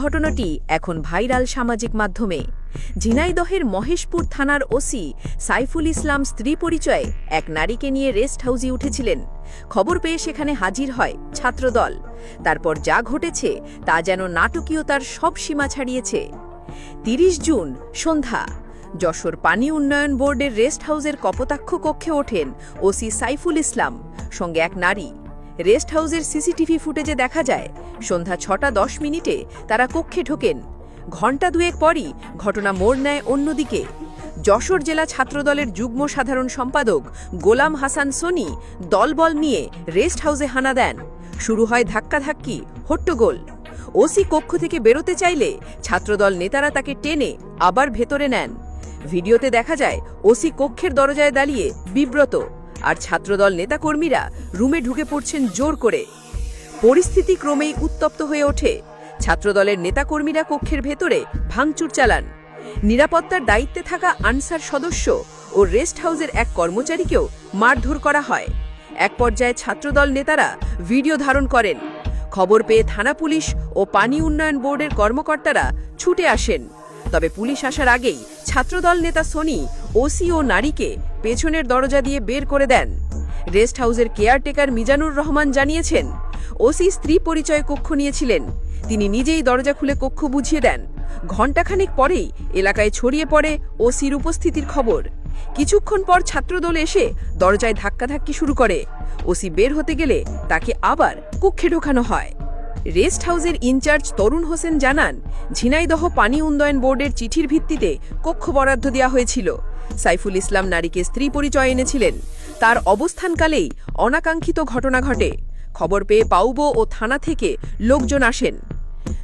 ঘটনাটি এখন ভাইরাল সামাজিক মাধ্যমে। ঝিনাইদহের মহেশপুর থানার ওসি সাইফুল ইসলাম স্ত্রী পরিচয়ে এক নারীকে নিয়ে রেস্ট হাউসে উঠেছিলেন। খবর পেয়ে সেখানে হাজির হয় ছাত্রদল। তারপর যা ঘটেছে তা যেন নাটকীয়তার সব সীমা ছাড়িয়েছে। তিরিশ জুন, সন্ধ্যা, যশোর পানি উন্নয়ন বোর্ডের রেস্ট হাউসের কপোতাক্ষ কক্ষে ওঠেন ওসি সাইফুল ইসলাম। সঙ্গে এক নারী রেস্ট হাউসের সিসিটিভি ফুটেজে দেখা যায়, সন্ধ্যা ছটা দশ মিনিটে তারা কক্ষে ঢোকেন। ঘণ্টা দুয়েক পরই ঘটনা মোড় নেয় অন্যদিকে। যশোর জেলা ছাত্রদলের যুগ্ম সাধারণ সম্পাদক গোলাম হাসান সোনি দলবল নিয়ে রেস্ট হাউসে হানা দেন। শুরু হয় ধাক্কাধাক্কি, হট্টগোল। ওসি কক্ষ থেকে বেরোতে চাইলে ছাত্রদল নেতারা তাকে টেনে আবার ভেতরে নেন। ভিডিওতে দেখা যায়, ওসি কক্ষের দরজায় দাঁড়িয়ে বিব্রত। আর ছাত্রদল নেতাকর্মীরা রুমে ঢুকে পড়ছেন জোর করে। পরিস্থিতি ক্রমেই উত্তপ্ত হয়ে ওঠে। ছাত্রদলের নেতাকর্মীরা কক্ষের ভেতরে ভাঙচুর চালান। নিরাপত্তার দায়িত্বে থাকা আনসার সদস্য ও রেস্ট হাউসের এক কর্মচারীকেও মারধর করা হয়। এক পর্যায়ে ছাত্রদল নেতারা ভিডিও ধারণ করেন। খবর পেয়ে থানা পুলিশ ও পানি উন্নয়ন বোর্ডের কর্মকর্তারা ছুটে আসেন। তবে পুলিশ আসার আগেই ছাত্রদল নেতা সোনি, ওসি ও নারীকে পেছনের দরজা দিয়ে বের করে দেন। রেস্ট হাউসের কেয়ারটেকার মিজানুর রহমান জানিয়েছেন, ওসি স্ত্রী পরিচয় কক্ষ নিয়েছিলেন। তিনি নিজেই দরজা খুলে কক্ষ বুঝিয়ে দেন। ঘণ্টাখানেক পরেই এলাকায় ছড়িয়ে পড়ে ওসির উপস্থিতির খবর। কিছুক্ষণ পর ছাত্রদল এসে দরজায় ধাক্কাধাক্কি শুরু করে। ওসি বের হতে গেলে তাকে আবার কক্ষে ঢোকানো হয়। রেস্ট হাউসের ইনচার্জ তরুণ হোসেন জানান, ঝিনাইদহ পানি উন্নয়ন বোর্ডের চিঠির ভিত্তিতে কক্ষ বরাদ্দ দেওয়া হয়েছিল। সাইফুল ইসলাম নারীকে স্ত্রী পরিচয় এনেছিলেন। তার অবস্থানকালেই অনাকাঙ্ক্ষিত ঘটনা ঘটে। খবর পেয়ে পাউবো ও থানা থেকে লোকজন আসেন।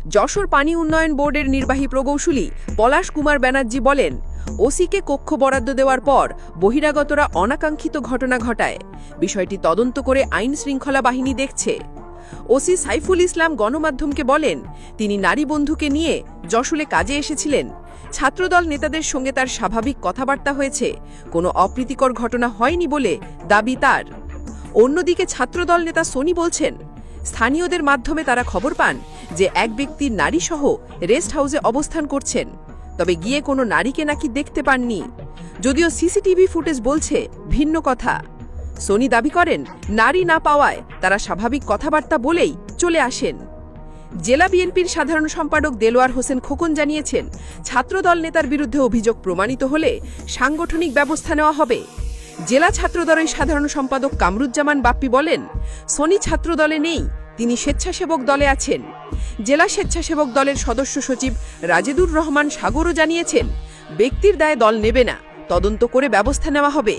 যশোর পানি উন্নয়ন বোর্ডের নির্বাহী প্রকৌশলী পলাশ কুমার ব্যানার্জি বলেন, ওসিকে কক্ষ বরাদ্দ দেওয়ার পর বহিরাগতরা অনাকাঙ্ক্ষিত ঘটনা ঘটায়। বিষয়টি তদন্ত করে আইন শৃঙ্খলা বাহিনী দেখছে। ওসি সাইফুল ইসলাম গণমাধ্যমকে বলেন, তিনি নারী বন্ধুকে নিয়ে যশোলে কাজে এসেছিলেন। ছাত্রদল নেতাদের সঙ্গে তার স্বাভাবিক কথাবার্তা হয়েছে। কোনো অপ্রীতিকর ঘটনা হয়নি বলে দাবি তার। অন্যদিকে ছাত্রদল নেতা সোনি বলছেন, স্থানীয়দের মাধ্যমে তারা খবর পান যে এক ব্যক্তি নারীসহ রেস্ট হাউসে অবস্থান করছেন। তবে গিয়ে কোনো নারীকে নাকি দেখতে পাননি। যদিও সিসিটিভি ফুটেজ বলছে, ভিন্ন কথা। সোনি দাবি করেন, নারী না পাওয়ায় তারা স্বাভাবিক কথাবার্তা বলেই চলে আসেন। জেলা বিএনপির সাধারণ সম্পাদক দেলোয়ার হোসেন খোকন জানিয়েছেন, ছাত্রদল নেতার বিরুদ্ধে অভিযোগ প্রমাণিত হলে সাংগঠনিক ব্যবস্থা নেওয়া হবে। জেলা ছাত্রদলের সাধারণ সম্পাদক কামরুজ্জামান বাপ্পি বলেন, সনি ছাত্রদলে নেই, তিনি স্বেচ্ছাসেবক দলে আছেন। জেলা স্বেচ্ছাসেবক দলের সদস্য সচিব রাজেদুর রহমান সাগরও জানিয়েছেন, ব্যক্তির দায়ে দল নেবে না, তদন্ত করে ব্যবস্থা নেওয়া হবে।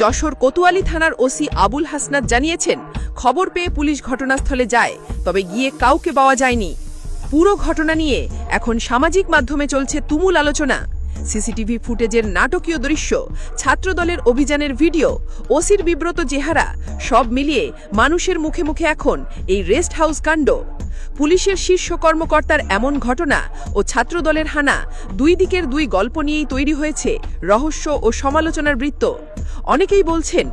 যশোর কোতোয়ালি থানার ওসি আবুল হাসনাত জানিয়েছেন, খবর পেয়ে পুলিশ ঘটনাস্থলে যায়, তবে গিয়ে কাউকে পাওয়া যায়নি। পুরো ঘটনা নিয়ে এখন সামাজিক মাধ্যমে চলছে তুমুল আলোচনা। সিসিটিভি ফুটেজের নাটকীয় দৃশ্য, ছাত্রদলের অভিযানের ভিডিও, ওসির বিব্রত চেহারা, সব মিলিয়ে মানুষের মুখে মুখে এখন এই রেস্ট হাউস কাণ্ড। পুলিশের শীর্ষ কর্মকর্তার এমন ঘটনা ও ছাত্রদলের হানা দুই দিকের দুই গল্প নিয়েই তৈরি হয়েছে রহস্য ও সমালোচনার বৃত্ত। অনেকেই বলছেন